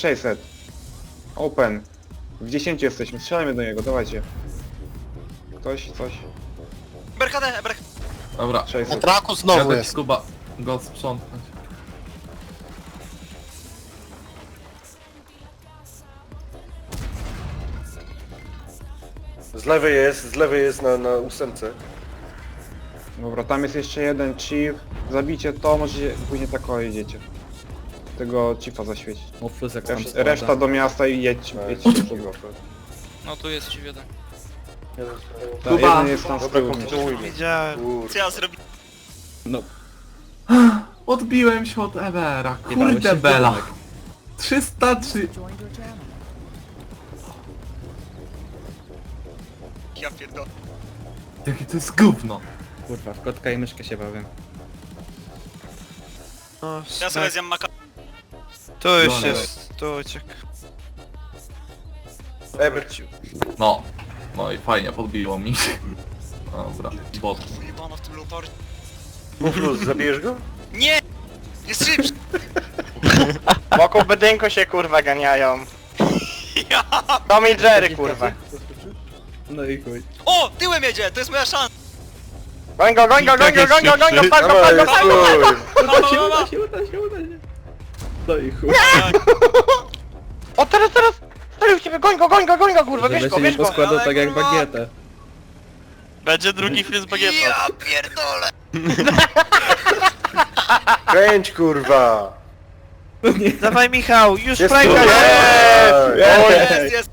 600. Open. W 10 jesteśmy, strzelajmy do niego, dawajcie. Ktoś, coś. BRKD, BRKD. Dobra. Na 600. traku znowu Jadę ci jest. Kuba go sprzątnąć. Z lewej jest, z lewej jest na, na ósemce. Dobra, tam jest jeszcze jeden chief. Zabijcie to, może później tak jedziecie. Tego chiefa zaświecić. O, flusek tam Resz, reszta do miasta i jedź, Tak. tego. No tu jest ci jeden. Ta, Kuba! jeden jest tam z Dobra, tyłu. kontynuujmy. Widziałem. Kur... Co ja zrobię? No, Odbiłem się od Evera. się Kurde w bela. budynek. 303. Ja pierdolę. Jakie to jest gówno. Kurwa, w kotka i myszkę się bawię. Ja sobie zjem maka... Tu już jest, tu uciekł. Eber, No. No i fajnie, podbiło mi. Dobra, bot. Jebano w tym leopardzie. Muflus, zabijesz go? Nie! Jest szybszy! Wokół budynku się kurwa ganiają. Ja! Tom i Jerry kurwa. No i chuj. O! Tyłem jedzie! To jest moja szansa! Goń go, goń go, goń go, goń go, goń go, pal go, pal go, pal go! stój! Mama, Uda mama! się, uda się, uda się. No i chuj. O teraz, teraz! Strzelił w ciebie, goń go, goń go, goń go kurwa, Żeby bierz go, się nie bierz go! poskładał Ale tak jak kurwa. bagietę. Będzie drugi film z bagietą. Ja pierdolę! Kręć kurwa! Dawaj Michał, już Jest jest, jest!